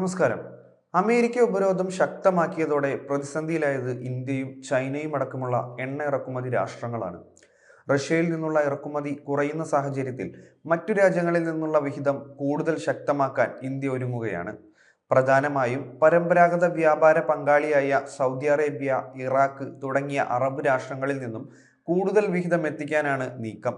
നമസ്കാരം. അമേരിക്ക ഉപരോധം ശക്തമാക്കിയതോടെ പ്രതിസന്ധിയിലായത് ഇന്ത്യയും ചൈനയും അടക്കമുള്ള എണ്ണ ഇറക്കുമതി രാഷ്ട്രങ്ങളാണ്. റഷ്യയിൽ നിന്നുള്ള ഇറക്കുമതി കുറയുന്ന സാഹചര്യത്തിൽ മറ്റു രാജ്യങ്ങളിൽ നിന്നുള്ള വിഹിതം കൂടുതൽ ശക്തമാക്കാൻ ഇന്ത്യ ഒരുങ്ങുകയാണ്. പ്രധാനമായും പരമ്പരാഗത വ്യാപാര പങ്കാളിയായ സൗദി അറേബ്യ ഇറാഖ് തുടങ്ങിയ അറബ് രാഷ്ട്രങ്ങളിൽ നിന്നും കൂടുതൽ വിഹിതം എത്തിക്കാനാണ് നീക്കം.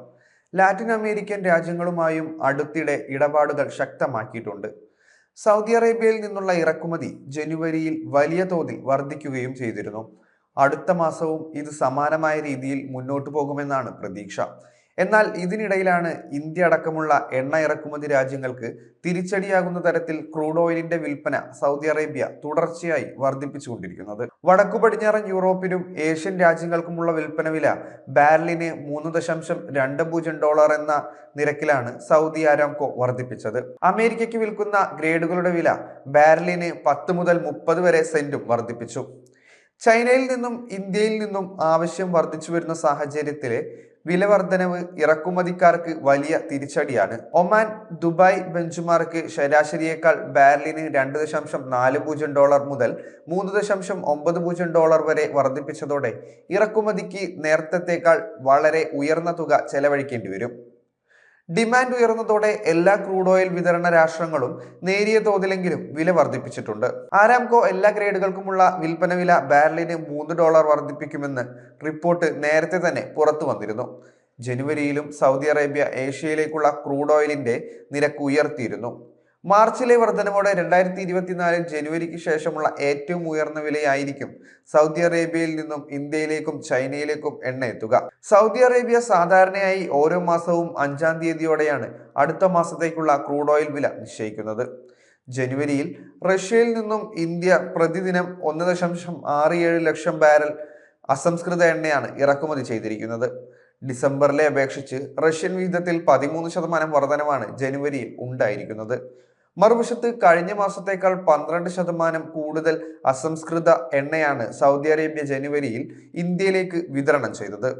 ലാറ്റിൻ അമേരിക്കൻ രാജ്യങ്ങളുമായും അടുത്തിടെ ഇടപാടുകൾ ശക്തമാക്കിയിട്ടുണ്ട്. സൗദി അറേബ്യയിൽ നിന്നുള്ള ഇറക്കുമതി ജനുവരിയിൽ വലിയ തോതിൽ വർദ്ധിക്കുകയും ചെയ്തിരുന്നു. അടുത്ത മാസവും ഇത് സമാനമായ രീതിയിൽ മുന്നോട്ടു പോകുമെന്നാണ് പ്രതീക്ഷ. എന്നാൽ ഇതിനിടയിലാണ് ഇന്ത്യ അടക്കമുള്ള എണ്ണ ഇറക്കുമതി രാജ്യങ്ങൾക്ക് തിരിച്ചടിയാകുന്ന തരത്തിൽ ക്രൂഡ് ഓയിലിന്റെ വിൽപ്പന സൗദി അറേബ്യ തുടർച്ചയായി വർദ്ധിപ്പിച്ചുകൊണ്ടിരിക്കുന്നത്. വടക്കു പടിഞ്ഞാറൻ യൂറോപ്പിനും ഏഷ്യൻ രാജ്യങ്ങൾക്കുമുള്ള വിൽപ്പന വില ബാരലിന് മൂന്ന് ദശാംശം രണ്ട് പൂജ്യം ഡോളർ എന്ന നിരക്കിലാണ് സൗദി ആരാംകോ വർദ്ധിപ്പിച്ചത്. അമേരിക്കയ്ക്ക് വിൽക്കുന്ന ഗ്രേഡുകളുടെ വില ബാരലിന് പത്ത് മുതൽ മുപ്പത് വരെ സെന്റും വർദ്ധിപ്പിച്ചു. ചൈനയിൽ നിന്നും ഇന്ത്യയിൽ നിന്നും ആവശ്യം വർദ്ധിച്ചു വരുന്ന സാഹചര്യത്തിലെ വില വർധനവ് ഇറക്കുമതിക്കാർക്ക് വലിയ തിരിച്ചടിയാണ്. ഒമാൻ ദുബായ് ബെഞ്ചുമാർക്ക് ശരാശരിയേക്കാൾ ബാരലിന് രണ്ട് ദശാംശം നാല് പൂജ്യം ഡോളർ മുതൽ മൂന്ന് ദശാംശം ഒമ്പത് പൂജ്യം ഡോളർ വരെ വർദ്ധിപ്പിച്ചതോടെ ഇറക്കുമതിക്ക് നേരത്തേക്കാൾ വളരെ ഉയർന്ന തുക ചെലവഴിക്കേണ്ടി വരും. ഡിമാൻഡ് ഉയർന്നതോടെ എല്ലാ ക്രൂഡ് ഓയിൽ വിതരണ രാഷ്ട്രങ്ങളും നേരിയ തോതിലെങ്കിലും വില വർദ്ധിപ്പിച്ചിട്ടുണ്ട്. ആരാംകോ എല്ലാ ഗ്രേഡുകൾക്കുമുള്ള വിൽപ്പന വില ബാരലിന് മൂന്ന് ഡോളർ വർദ്ധിപ്പിക്കുമെന്ന് റിപ്പോർട്ട് നേരത്തെ തന്നെ പുറത്തു വന്നിരുന്നു. ജനുവരിയിലും സൗദി അറേബ്യ ഏഷ്യയിലേക്കുള്ള ക്രൂഡ് ഓയിലിന്റെ നിരക്ക് ഉയർത്തിയിരുന്നു. മാർച്ചിലെ വർധനവോടെ രണ്ടായിരത്തി ഇരുപത്തിനാലിൽ ജനുവരിക്ക് ശേഷമുള്ള ഏറ്റവും ഉയർന്ന വിലയായിരിക്കും സൗദി അറേബ്യയിൽ നിന്നും ഇന്ത്യയിലേക്കും ചൈനയിലേക്കും എണ്ണ എത്തുക. സൗദി അറേബ്യ സാധാരണയായി ഓരോ മാസവും അഞ്ചാം തീയതിയോടെയാണ് അടുത്ത മാസത്തേക്കുള്ള ക്രൂഡ് ഓയിൽ വില നിശ്ചയിക്കുന്നത്. ജനുവരിയിൽ റഷ്യയിൽ നിന്നും ഇന്ത്യ പ്രതിദിനം ഒന്ന് ദശാംശം ആറ് ഏഴ് ലക്ഷം ബാരൽ അസംസ്കൃത എണ്ണയാണ് ഇറക്കുമതി ചെയ്തിരിക്കുന്നത്. ഡിസംബറിലെ അപേക്ഷിച്ച് റഷ്യൻ വിഹിതത്തിൽ പതിമൂന്ന് ശതമാനം വർധനവാണ് ജനുവരിയിൽ ഉണ്ടായിരിക്കുന്നത്. മറുവശത്ത് കഴിഞ്ഞ മാസത്തേക്കാൾ പന്ത്രണ്ട് ശതമാനം കൂടുതൽ അസംസ്കൃത എണ്ണയാണ് സൗദി അറേബ്യ ജനുവരിയിൽ ഇന്ത്യയിലേക്ക് വിതരണം ചെയ്തത്.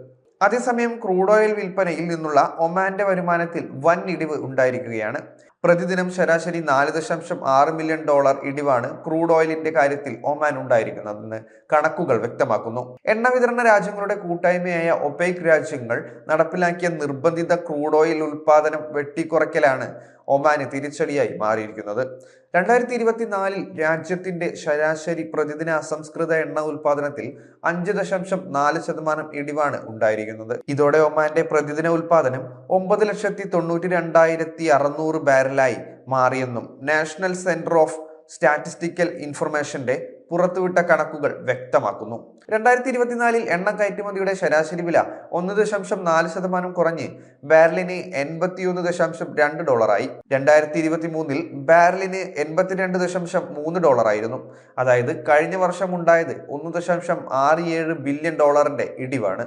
അതേസമയം ക്രൂഡ് ഓയിൽ വിൽപ്പനയിൽ നിന്നുള്ള ഒമാന്റെ വരുമാനത്തിൽ വൻ ഇടിവ് ഉണ്ടായിരിക്കുകയാണ്. പ്രതിദിനം ശരാശരി നാല് ദശാംശം ആറ് മില്യൺ ഡോളർ ഇടിവാണ് ക്രൂഡ് ഓയിലിന്റെ കാര്യത്തിൽ ഒമാൻ ഉണ്ടായിരിക്കുന്നതെന്ന് കണക്കുകൾ വ്യക്തമാക്കുന്നു. എണ്ണ വിതരണ രാജ്യങ്ങളുടെ കൂട്ടായ്മയായ ഒപെക് രാജ്യങ്ങൾ നടപ്പിലാക്കിയ നിർബന്ധിത ക്രൂഡ് ഓയിൽ ഉൽപാദനം വെട്ടിക്കുറയ്ക്കലാണ് ഒമാന് തിരിച്ചടിയായി മാറിയിരിക്കുന്നത്. രണ്ടായിരത്തി ഇരുപത്തിനാലിൽ രാജ്യത്തിന്റെ ശരാശരി പ്രതിദിന അസംസ്കൃത എണ്ണ ഉൽപാദനത്തിൽ അഞ്ച് ദശാംശം നാല് ശതമാനം ഇടിവാണ് ഉണ്ടായിരിക്കുന്നത്. ഇതോടെ ഒമാന്റെ പ്രതിദിന ഉൽപാദനം ഒമ്പത് ലക്ഷത്തി തൊണ്ണൂറ്റി രണ്ടായിരത്തി അറുന്നൂറ് ബാരലായി മാറിയെന്നും നാഷണൽ സെന്റർ ഓഫ് സ്റ്റാറ്റിസ്റ്റിക്കൽ ഇൻഫർമേഷന്റെ പുറത്തുവിട്ട കണക്കുകൾ വ്യക്തമാക്കുന്നു. രണ്ടായിരത്തി ഇരുപത്തിനാലിൽ എണ്ണ കയറ്റുമതിയുടെ ശരാശരി വില ഒന്ന് ദശാംശം നാല് ശതമാനം കുറഞ്ഞ് ബാരലിന് എൺപത്തിയൊന്ന് ദശാംശം രണ്ട് ഡോളറായി. രണ്ടായിരത്തി ഇരുപത്തി മൂന്നിൽ ബാരലിന് എൺപത്തിരണ്ട് ദശാംശം മൂന്ന് ഡോളറായിരുന്നു. അതായത് കഴിഞ്ഞ വർഷം ഉണ്ടായത് ഒന്ന് ദശാംശം ആറ് ഏഴ് ബില്യൺ ഡോളറിന്റെ ഇടിവാണ്.